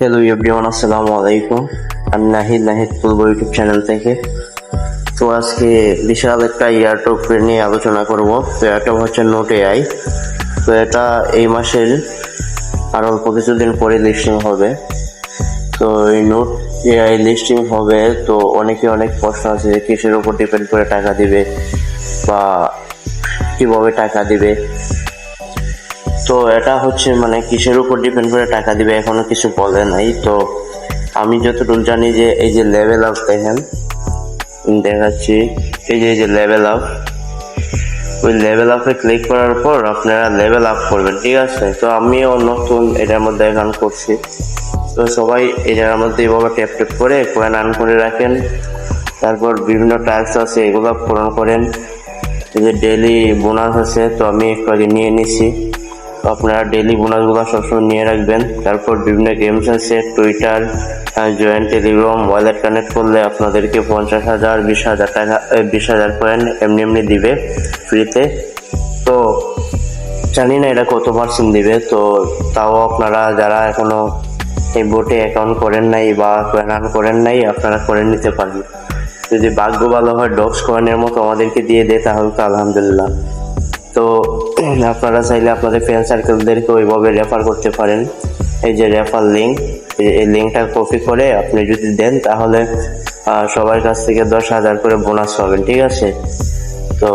Hello everyone আসসালামু আলাইকুম আমি নাহিদ নাহিদ ফুলবো ইউটিউব চ্যানেল থেকে। তো আজকে বিশাল একটা ইয়ারটক নিয়ে আলোচনা করব। তো এটা হচ্ছে নোট এআই তো এটা এই মাসের আর অল্প কিছুদিন পরে লিস্টিং হবে। তো এই নোট এআই লিস্টিং হবে, তো অনেকে অনেক প্রশ্ন আছে যে কিসের উপর ডিপেন্ড করে টাকা দিবে বা কীভাবে টাকা দিবে। তো এটা হচ্ছে মানে কিসের উপর ডিপেন্ড করে টাকা দিবে এখনও কিছু বলে নাই। তো আমি যতটুকু জানি যে এই যে লেভেল আপ দেখেন, দেখাচ্ছি। এই যে এই যে লেভেল আপ ওই লেভেল আপে ক্লিক করার পর আপনারা লেভেল আপ করবেন, ঠিক আছে? তো আমিও নতুন এটার মধ্যে এখন করছি। তো সবাই এটার মধ্যে এইভাবে ট্যাপ ট্যাপ করে কয়েন আর্ন করে রাখেন। তারপর বিভিন্ন টাস্ক আছে, এগুলো পূরণ করেন। যে ডেলি বোনাস আছে, তো আমি একটু আগে নিয়ে নিছি। আপনারা ডেলি বোনাসগুলো সবসময় নিয়ে রাখবেন। তারপর বিভিন্ন গেমস আছে Twitter joint Telegram wallet connect করলে আপনাদেরকে পঞ্চাশ হাজার, বিশ হাজার টাকা বিশ হাজার কয়েন এমনি এমনি দিবে ফ্রিতে তো জানি না এটা কত পার্সেন্ট দিবে, তো তাও আপনারা যারা এখনও এই বোটে অ্যাকাউন্ট করেন নাই বা কয়েন করেন নাই, আপনারা করে নিতে পারেন। যদি ভাগ্য ভালো হয় ডক্স কয়েনের মতো আমাদেরকে দিয়ে দেয়, তাহলে তো আলহামদুলিল্লাহ। তো, আপনারা চাইলে আপনাদের ফ্রেন্ড সার্কেলদেরকে ওইভাবে রেফার করতে পারেন। এই যে রেফার লিঙ্ক এই লিঙ্কটা কপি করে আপনি যদি দেন, তাহলে সবার কাছ থেকে দশ হাজার করে বোনাস পাবেন, ঠিক আছে? তো,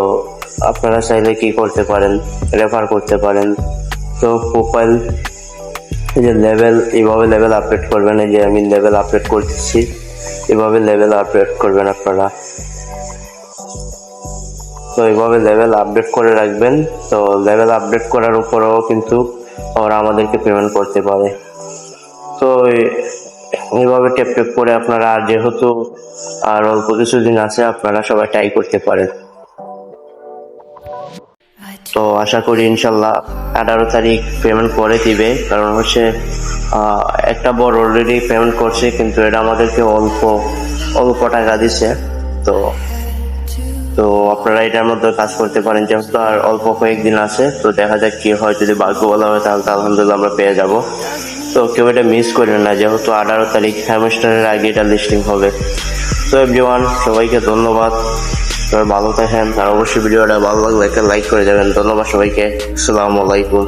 আপনারা চাইলে কি করতে পারেন? রেফার করতে পারেন। তো প্রোফাইল এই যে লেভেল এইভাবে লেভেল আপডেট করবেন। এই যে আমি লেভেল আপডেট করতেছি এভাবে লেভেল আপডেট করবেন আপনারা। এইভাবে লেভেল আপডেট করে রাখবেন। তো লেভেল আপডেট করার উপরেও কিন্তু ওরা আমাদেরকে পেমেন্ট করতে পারে। তো এইভাবে টেপ টেপ করে আপনারা আর যেহেতু আর অল্প কিছুদিন আছে, আপনারা সবাই ট্রাই করতে পারেন। তো আশা করি ইনশাল্লাহ আঠারো তারিখ পেমেন্ট করে দিবে। কারণ হচ্ছে একটা বড় অলরেডি পেমেন্ট করছে, কিন্তু এটা আমাদেরকে অল্প অল্প টাকা দিছে। তো তো আপনারা এটার মধ্যে কাজ করতে পারেন, যেহেতু আর অল্প কয়েকদিন আছে, তো দেখা যাক কি হয়। যদি ভাগ্য বলা হয়, তাহলে আলহামদুলিল্লাহ আমরা পেয়ে যাব। তো কেউ এটা মিস করবেন না, যেহেতু আঠারো তারিখ সেমিস্টারের আগে এটা লিস্টিং হবে। তো এভরিওয়ান সবাইকে ধন্যবাদ। সবাই ভালো থাকেন, আর অবশ্যই ভিডিওটা ভালো লাগলে একটা লাইক করে যাবেন ধন্যবাদ সবাইকে। আসসালামু আলাইকুম।